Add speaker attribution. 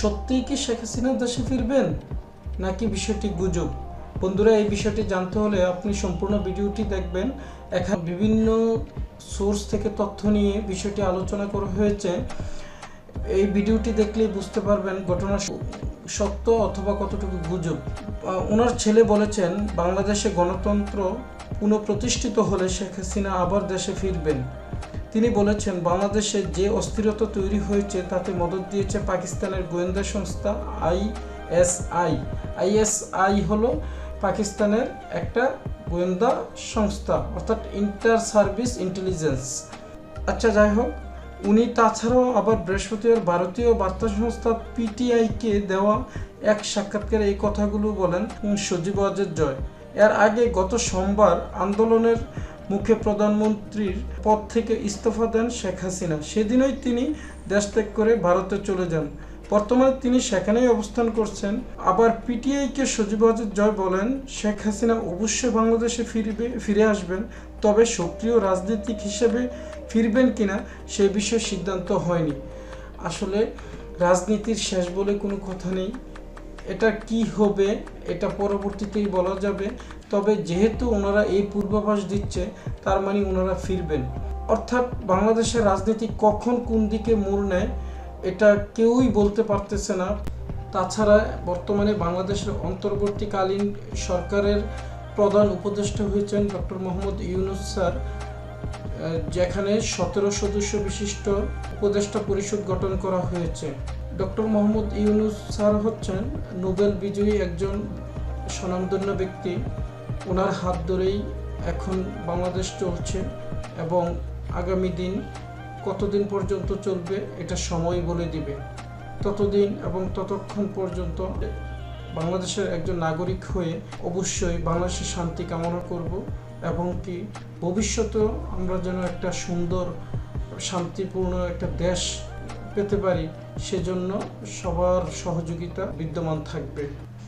Speaker 1: সত্যিই কি শেখ হাসিনা দেশে ফিরবেন? নাকি বিষয়টি গুজব? বন্ধুরা, এই বিষয়টি জানতে হলে আপনি সম্পূর্ণ ভিডিওটি দেখবেন। এখানে বিভিন্ন সোর্স থেকে তথ্য নিয়ে বিষয়টি আলোচনা করা হয়েছে। এই ভিডিওটি দেখলেই বুঝতে পারবেন ঘটনা সত্য অথবা কতটুকু গুজব। ওনার ছেলে বলেছেন, বাংলাদেশে গণতন্ত্র পুনঃপ্রতিষ্ঠিত হলে শেখ হাসিনা আবার দেশে ফিরবেন। তিনি বলেছেন, বাংলাদেশে যে অস্থিরতা তৈরি হয়েছে তাতে মদত দিয়েছে পাকিস্তানের গোয়েন্দা সংস্থা আইএসআই আইএসআই হলো পাকিস্তানের একটা গোয়েন্দা সংস্থা, অর্থাৎ ইন্টার সার্ভিস ইন্টেলিজেন্স। আচ্ছা যাই হোক, উনি তাছাড়াও আবার বৃহস্পতিবার ভারতীয় বার্তা সংস্থা পিটিআইকে দেওয়া এক সাক্ষাৎকারে এই কথাগুলো বলেন সজীব ওয়াজেদ জয়। এর আগে গত সোমবার আন্দোলনের মুখে প্রধানমন্ত্রীর পদ থেকে ইস্তফা দেন শেখ হাসিনা। সেদিনই তিনি দেশ ত্যাগ করে ভারতে চলে যান। বর্তমানে তিনি সেখানেই অবস্থান করছেন। আবার পিটিআইকে সজীব ওয়াজেদ জয় বলেন, শেখ হাসিনা অবশ্যই বাংলাদেশে ফিরবে, ফিরে আসবেন, তবে সক্রিয় রাজনীতিক হিসেবে ফিরবেন কিনা সে বিষয়ে সিদ্ধান্ত হয়নি। আসলে রাজনীতির শেষ বলে কোনো কথা নেই। এটা কি হবে, এটা পরবর্তীতেই বলা যাবে। তবে যেহেতু ওনারা এই পূর্বাভাস দিচ্ছে, তার মানে ওনারা ফিরবেন। অর্থাৎ বাংলাদেশের রাজনীতি কখন কোন দিকে মোড় নেয়, এটা কেউই বলতে পারতেছে না। তাছাড়া বর্তমানে বাংলাদেশের অন্তর্বর্তীকালীন সরকারের প্রধান উপদেষ্টা হয়েছেন ডক্টর মোহাম্মদ ইউনুস স্যার যেখানে সতেরো সদস্য বিশিষ্ট উপদেষ্টা পরিষদ গঠন করা হয়েছে। ডক্টর মোহাম্মদ ইউনুস স্যার হচ্ছেন নোবেল বিজয়ী একজন স্বনামধন্য ব্যক্তি। ওনার হাত ধরেই এখন বাংলাদেশ চলছে এবং আগামী দিন কতদিন পর্যন্ত চলবে এটা সময় বলে দিবে। ততদিন এবং ততক্ষণ পর্যন্ত বাংলাদেশের একজন নাগরিক হয়ে অবশ্যই বাংলাদেশের শান্তি কামনা করব এবং কি ভবিষ্যতেও আমরা যেন একটা সুন্দর, শান্তিপূর্ণ একটা দেশ পেতে পারি সেজন্য সবার সহযোগিতা বিদ্যমান থাকবে।